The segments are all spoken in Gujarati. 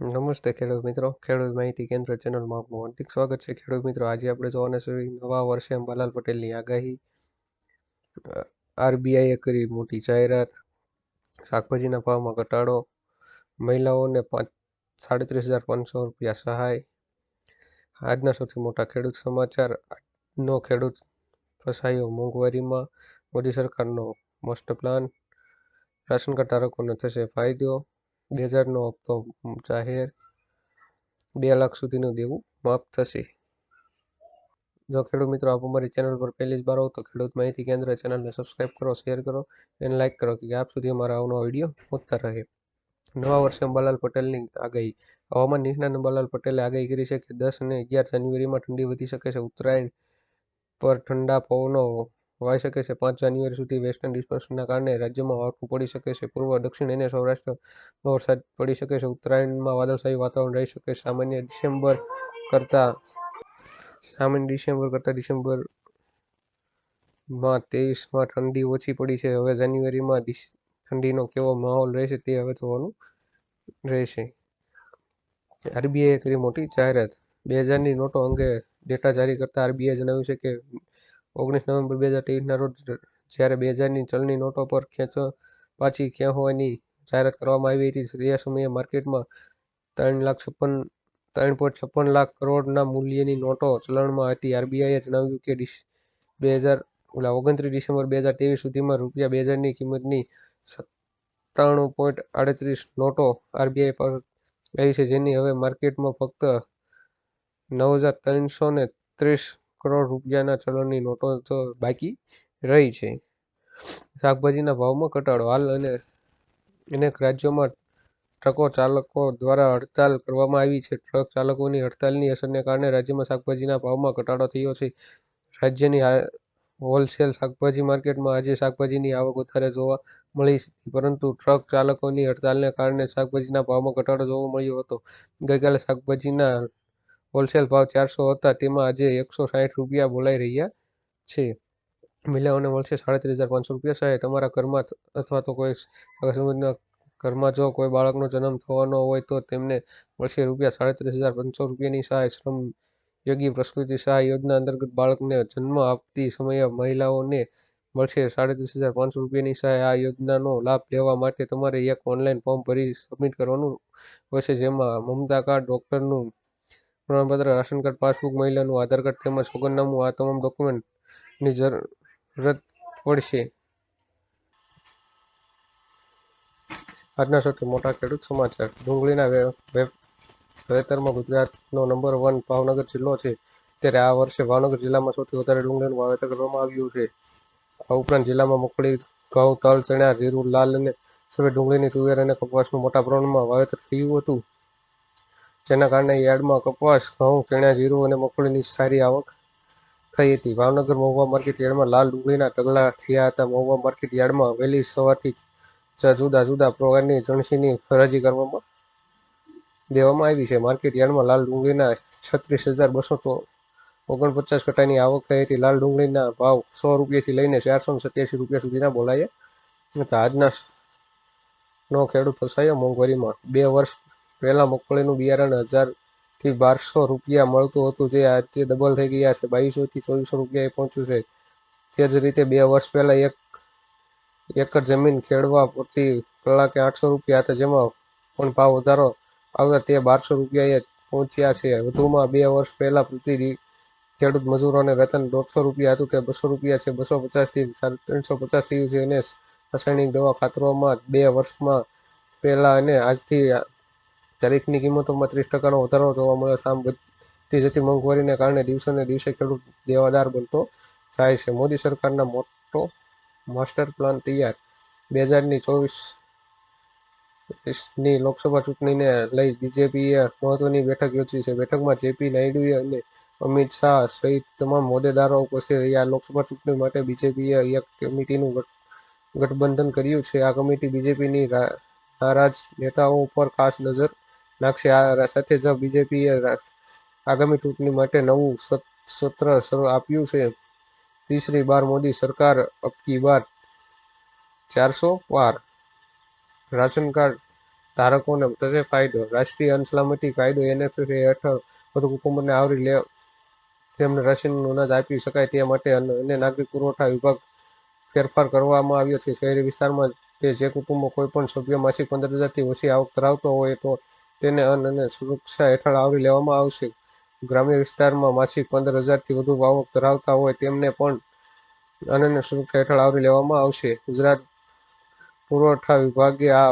નમસ્તે ખેડૂત મિત્રો. ખેડૂત માહિતી કેન્દ્ર ચેનલમાં આપનું હાર્દિક સ્વાગત છે. ખેડૂત મિત્રો, આજે આપણે જોવાના છે નવા વર્ષે અંબાલાલ પટેલની આગાહી. આરબીઆઈએ કરી મોટી જાહેરાત. શાકભાજીના ભાવમાં ઘટાડો. મહિલાઓને પાંચ, સાડત્રીસ હજાર પાંચસો રૂપિયા સહાય. આજના સૌથી મોટા ખેડૂત સમાચાર. આજનો ખેડૂત ફસાયો મોંઘવારીમાં. મોદી સરકારનો મસ્ત પ્લાન રાશન કાર્ડ ધારકોને થશે ફાયદો. બે હજારનો હપ્તો જાહેર બે લાખ સુધીનું દેવું માફ થશે. જો ખેડૂત મિત્રો, આપ અમારી ચેનલ પર પહેલી જ બાર હો તો ખેડૂત માહિતી કેન્દ્ર ચેનલને સબસ્ક્રાઈબ કરો શેર કરો અને લાઇક કરો કે આપ સુધી અમારા આવનો વીડિયો પહોંચતા રહે. નવા વર્ષે અંબાલાલ પટેલની આગાહી, હવામાન નિષ્ણાત અંબાલાલ પટેલે આગાહી કરી છે કે દસ અને અગિયાર જાન્યુઆરીમાં ઠંડી વધી શકે છે. ઉત્તરાયણ પર ઠંડા પવનો વાઈ શકે છે. પાંચ જાન્યુઆરી સુધી વેસ્ટર્ન ડિસ્પર્શનના કારણે રાજ્યમાં માવઠું પડી શકે છે. પૂર્વ, દક્ષિણ અને સૌરાષ્ટ્રમાં વરસાદ પડી શકે છે. ઉત્તરાયણમાં વાદળશાહી વાતાવરણ રહી શકે છે. સામાન્ય ડિસેમ્બર કરતાં, સામાન્ય ડિસેમ્બર કરતાં ડિસેમ્બરમાં તેવીસમાં ઠંડી ઓછી પડી છે. હવે જાન્યુઆરીમાં ઠંડીનો કેવો માહોલ રહેશે તે હવે જોવાનું રહેશે. આરબીઆઈએ કરી મોટી જાહેરાત. બે હજારની નોટો અંગે ડેટા જારી કરતા આરબીઆઈએ જણાવ્યું છે કે ઓગણીસ નવેમ્બર બે હજાર તેવીસના રોજ જ્યારે બે હજારની ચલણી નોટો પર ખેંચ પાછી ખેંચવાની જાહેરાત કરવામાં આવી હતી, તે સમયે માર્કેટમાં ત્રણ લાખ છપ્પન, ત્રણ પોઈન્ટ છપ્પન લાખ કરોડના મૂલ્યની નોટો ચલણમાં હતી. આરબીઆઈએ જણાવ્યું કે બે હજાર, ઓલા ઓગણત્રીસ ડિસેમ્બર બે હજાર ત્રેવીસ સુધીમાં રૂપિયા બે હજારની કિંમતની સત્તાણું પોઈન્ટ આડત્રીસ નોટો આરબીઆઈ પર રહી છે, જેની હવે માર્કેટમાં ફક્ત નવ હજાર ત્રણસો ને ત્રીસ કરોડ રૂપિયાના ચલણની નોટો તો બાકી રહી છે. શાકભાજીના ભાવમાં ઘટાડો. હાલ અને અનેક રાજ્યોમાં ટ્રકો ચાલકો દ્વારા હડતાલ કરવામાં આવી છે. ટ્રક ચાલકોની હડતાલની અસરને કારણે રાજ્યમાં શાકભાજીના ભાવમાં ઘટાડો થયો છે. રાજ્યની હોલસેલ શાકભાજી માર્કેટમાં આજે શાકભાજીની આવક વધારે જોવા મળી પરંતુ ટ્રક ચાલકોની હડતાલને કારણે શાકભાજીના ભાવમાં ઘટાડો જોવા મળ્યો હતો. ગઈકાલે શાકભાજીના હોલસેલ ભાવ ચારસો હતા, તેમાં આજે એકસો સાઠ રૂપિયા બોલાઈ રહ્યા છે. મહિલાઓને મળશે સાડત્રીસ હજાર પાંચસો રૂપિયા સહાય. તમારા ઘરમાં અથવા તો કોઈ સંબંધના ઘરમાં જો કોઈ બાળકનો જન્મ થવાનો હોય તો તેમને મળશે રૂપિયા સાડત્રીસ હજાર પાંચસો રૂપિયાની સહાય. શ્રમ યોગી પ્રસ્તુતિ સહાય યોજના અંતર્ગત બાળકને જન્મ આપતી સમયે મહિલાઓને મળશે સાડત્રીસ હજાર પાંચસો રૂપિયાની સહાય. આ યોજનાનો લાભ લેવા માટે તમારે એક ઓનલાઈન ફોર્મ ભરી સબમિટ કરવાનું હોય છે, જેમાં મમતા કાર્ડ, ડોક્ટરનું પ્રમાણપત્ર, રાશન કાર્ડ, પાસબુક, મહિલાનું આધાર કાર્ડ તેમજ સોગંદનામું આ તમામ ડોક્યુમેન્ટની જરૂરત પડશે. આજના સૌથી મોટા ખેડૂત સમાચાર. ડુંગળીના વેતરમાં ગુજરાતનો નંબર વન ભાવનગર જિલ્લો છે. ત્યારે આ વર્ષે ભાવનગર જિલ્લામાં સૌથી વધારે ડુંગળીનું વાવેતર કરવામાં આવ્યું છે. આ ઉપરાંત જિલ્લામાં મગફળી, ઘઉં, તલ, ચણા, જીરું, લાલ અને સફેદ ડુંગળીની તુવેર અને કપાસનું મોટા પ્રમાણમાં વાવેતર થયું હતું. જેના કારણે યાર્ડમાં કપાસ, ઘઉં, ચણા, જીરું અને મગફળીની સારી આવક થઈ હતી. ભાવનગર મહુવા માર્કેટ યાર્ડમાં લાલ ડુંગળીના ઢગલા થયા હતા. મહુવા માર્કેટ યાર્ડમાં વહેલી સવારથી જ જુદા જુદા પ્રકારની જણસીની હરાજી કરવામાં દેવામાં આવી છે. માર્કેટ યાર્ડમાં લાલ ડુંગળીના છત્રીસ હજાર બસો તો ઓગણપચાસ કટાની આવક થઈ હતી. લાલ ડુંગળીના ભાવ સો રૂપિયાથી લઈને ચારસો સત્યાસી રૂપિયા સુધીના બોલાયા હતા. આજના નો ખેડૂત ફસાયો મોંઘવારીમાં બે વર્ષ પહેલાં મગફળીનું બિયારણ હજારથી બારસો રૂપિયા મળતું હતું, જે આજે ડબલ થઈ ગયા છે. બાવીસોથી ચોવીસો રૂપિયાએ પહોંચ્યું છે. તે જ રીતે બે વર્ષ પહેલાં એક એકર જમીન ખેડવા પ્રતિ કલાકે આઠસો રૂપિયા હતા જેમાં પણ ભાવ વધારો આવતા તે બારસો રૂપિયાએ પહોંચ્યા છે. વધુમાં બે વર્ષ પહેલાં પ્રતિ ખેડૂત મજૂરોને વેતન દોઢસો રૂપિયા હતું કે બસો રૂપિયા છે. બસો પચાસથી ત્રણસો પચાસ થયું છે. અને રાસાયણિક દવા ખાતરોમાં બે વર્ષમાં પહેલાં અને આજથી તારીખની કિંમતોમાં ત્રીસ ટકાનો વધારો જોવા મળ્યો છે. વધતી જતી મોંઘવારીને કારણે દિવસે દિવસે ખેડૂત દેવાદાર બનતો જાય છે. મોદી સરકારના મોટો માસ્ટર પ્લાન તૈયાર બે હજારની ચોવીસની લોકસભા ચૂંટણીને લઈ બીજેપીએ મહત્વની બેઠક યોજી છે. બેઠકમાં જેપી નાયડુએ અને અમિત શાહ સહિત તમામ હોદ્દેદારો ઉપસ્થિત રહ્યા. લોકસભા ચૂંટણી માટે બીજેપીએ એક કમિટીનું ગઠબંધન કર્યું છે. આ કમિટી બીજેપીની નારાજ નેતાઓ ઉપર ખાસ નજર નાખશે આ સાથે જ બીજેપીએ આગામી ચૂંટણી માટે નવું સત્ર આપ્યું છે. તીસરી બાર મોદી સરકાર અબકી બાર ચારસો પાર. રાશન કાર્ડ ધારકોને થશે ફાયદો, રાષ્ટ્રીય અનસલામતી સલામતી કાયદો એનએફએ હેઠળ વધુ કુટુંબને આવરી લે તેમને રાશન અનાજ આપી શકાય તે માટે અને નાગરિક પુરવઠા વિભાગ ફેરફાર કરવામાં આવ્યો છે. શહેરી વિસ્તારમાં તે જે કુટુંબો કોઈ પણ સભ્ય માસિક પંદર હજારથી ઓછી આવક ધરાવતો હોય તો તેને અન્ન અને સુરક્ષા હેઠળ આવરી લેવામાં આવશે. ગ્રામ્ય વિસ્તારમાં માસિક પંદર હજારથી વધુ આવક ધરાવતા હોય તેમને પણ અન્ન અને સુરક્ષા હેઠળ આવરી લેવામાં આવશે. ગુજરાત પુરવઠા વિભાગે આ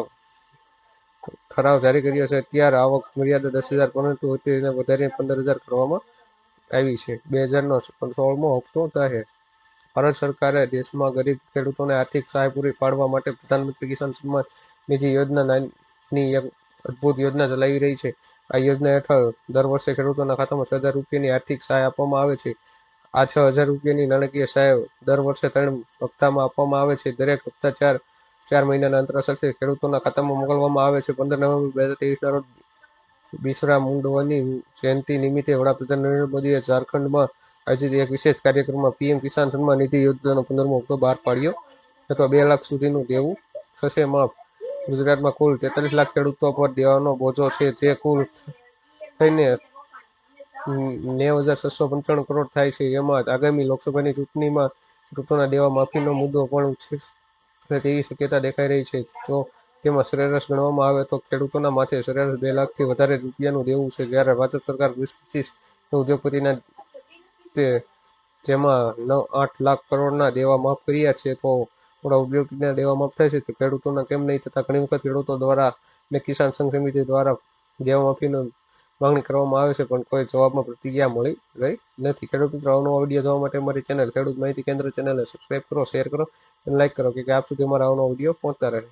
ઠરાવ જારી કર્યો છે. ત્યારે આવક મર્યાદા દસ હજાર, પરંતુ તેને વધારીને પંદર હજાર કરવામાં આવી છે. બે હજારનો સોળમો હપ્તો જાહેર. ભારત સરકારે દેશમાં ગરીબ ખેડૂતોને આર્થિક સહાય પૂરી પાડવા માટે પ્રધાનમંત્રી કિસાન સન્માન નિધિ યોજના ની એક અદ્ભુત યોજના ચલાવી રહી છે. આ યોજના હેઠળ દર વર્ષે ખેડૂતોના ખાતામાં છ હજાર રૂપિયાની આર્થિક સહાય આપવામાં આવે છે. આ છ હજાર રૂપિયાની નાણાકીય સહાય દર વર્ષે ત્રણ હપ્તામાં આપવામાં આવે છે. દરેક હપ્તા ચાર ચાર મહિનાના અંતરાલ સાથે ખેડૂતોના ખાતામાં મોકલવામાં આવે છે. પંદર નવેમ્બર બે હજાર ત્રેવીસના રોજ બિસરા મુંડવાની જયંતિ નિમિત્તે વડાપ્રધાન નરેન્દ્ર મોદીએ ઝારખંડમાં આયોજિત એક વિશેષ કાર્યક્રમમાં પીએમ કિસાન સન્માન નિધિ યોજનાનો પંદરમો હપ્તો બહાર પાડ્યો. અથવા બે લાખ સુધીનું દેવું થશે માફ ગુજરાતમાં કુલ તેત્રીસ લાખ ખેડૂતો પર દેવાનો બોજો છે, જે કુલ થઈને નેવ હજાર છસો પંચાણું કરોડ થાય છે. એમાં આગામી લોકસભાની ચૂંટણીમાં ખેડૂતોના દેવા માફીનો મુદ્દો પણ ઉછે તેવી શક્યતા દેખાઈ રહી છે. જો તેમાં સરેરાશ ગણવામાં આવે તો ખેડૂતોના માથે સરેરાશ બે લાખથી વધારે રૂપિયાનું દેવું છે. જ્યારે ભાજપ સરકાર વીસ પચીસ ઉદ્યોગપતિના તે જેમાં નવ આઠ લાખ કરોડના દેવા માફ કર્યા છે, તો થોડા ઉદ્યોગપતિના દેવા માફ થાય છે. તો ખેડૂતોના કેમ નહીં થતા? ઘણી વખત ખેડૂતો દ્વારા ને કિસાન સંઘ સમિતિ દ્વારા દેવા માફીનો માંગણી કરવામાં આવે છે, પણ કોઈ જવાબમાં પ્રતિક્રિયા મળી રહી નથી. ખેડૂત મિત્રો આવનો વીડિયો જોવા માટે અમારી ચેનલ ખેડૂત માહિતી કેન્દ્ર ચેનલને સબસ્ક્રાઈબ કરો શેર કરો અને લાઇક કરો કે આપ સુધી અમારા આવનો વીડિયો પહોંચતા રહે.